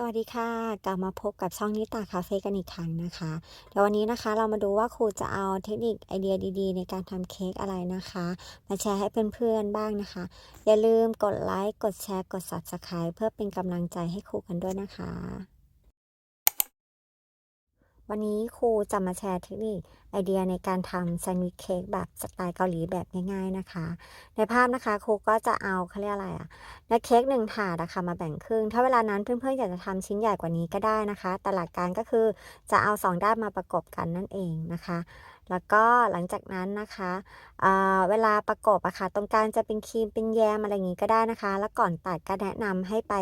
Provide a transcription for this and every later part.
สวัสดีค่ะกลับมาพบกับช่องนิตาคาเฟ่กันอีกครั้งนะคะเดี๋ยววันนี้นะคะเรามาดูว่าครูจะเอาเทคนิคไอเดียดีๆ ในการทำเค้กอะไรนะคะ มาแชร์ให้เพื่อนๆบ้างนะคะ อย่าลืมกดไลค์กดแชร์กด Subscribe เพื่อเป็นกำลังใจให้ครูกันด้วยนะคะ วันนี้ครูจะมาแชร์เทคนิคไอเดียในการทำแซนด์วิชเค้กแบบสไตล์เกาหลีแบบง่าย ๆนะคะ ในภาพนะคะครูก็จะเอาเขาเรียกอะไรอะเนื้อเค้กหนึ่งถาดอะค่ะมาแบ่งครึ่ง ถ้าเวลานั้นเพื่อนๆอยากจะทำชิ้นใหญ่กว่านี้ก็ได้นะคะ แต่หลักการก็คือจะเอาสองด้านมาประกบกันนั่นเองนะคะ แล้วก็หลังจากนั้นนะคะเเวลาประกบอะค่ะตรงกลางจะเป็นครีมเป็นแยมอะไรอย่างงี้ก็ได้นะคะ แล้วก่อนตัดก็แนะนำให้ไป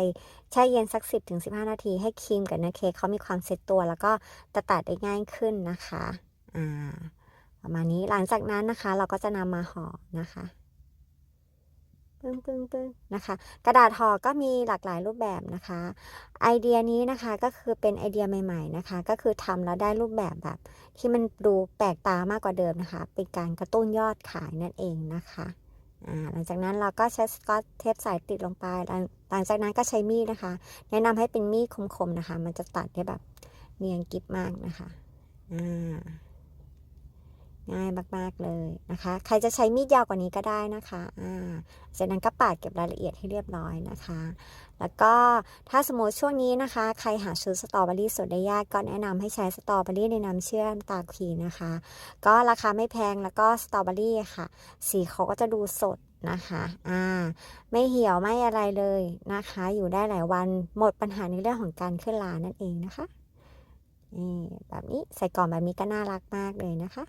แช่เย็นสัก 10-15 นาที ให้ครีมกับเนื้อเค้กเขามีความเซ็ตตัว แล้วก็จะตัดได้ง่ายขึ้นนะคะ อ่าประมาณนี้หลังจากนั้นนะคะ เราก็จะนำมาห่อนะคะปึ้งปึ้งปึ้งนะคะ กระดาษห่อก็มีหลากหลายรูปแบบนะคะ ไอเดียนี้นะคะก็คือเป็นไอเดียใหม่ๆนะคะ ก็คือทำแล้วได้รูปแบบแบบ ที่มันดูแปลกตามากกว่าเดิมนะคะ เป็นการกระตุ้นยอดขายนั่นเองนะคะหลังจากนั้นเราก็ใช้สกอตเทปสายติดลงไป หลังหลังจากนั้นก็ใช้มีดนะคะ แนะนำให้เป็นมีดคมๆนะคะ มันจะตัดได้แบบเนียนกริบมากนะคะอ่า ง่ายมาก ๆ เลยนะคะ ใครจะใช้มีดยาวกว่านี้ก็ได้นะคะอ่าจากนั้นก็ปาดเก็บรายละเอียดให้เรียบร้อยนะคะ แล้วก็ถ้าสมมติช่วงนี้นะคะ ใครหาซื้อสตรอเบอรี่สดได้ยากก็แนะนำให้ใช้สตรอเบอรี่ในน้ำเชื่อมตาคีนะคะ ก็ราคาไม่แพงแล้วก็สตรอเบอรี่ค่ะ สีเขาก็จะดูสดนะคะอ่าไม่เหี่ยวไม่อะไรเลยนะคะ อยู่ได้หลายวันหมดปัญหาในเรื่องของการขึ้นรานั่นเองนะคะนี่แบบนี้ใส่กล่องแบบนี้ก็น่ารักมากเลยนะคะ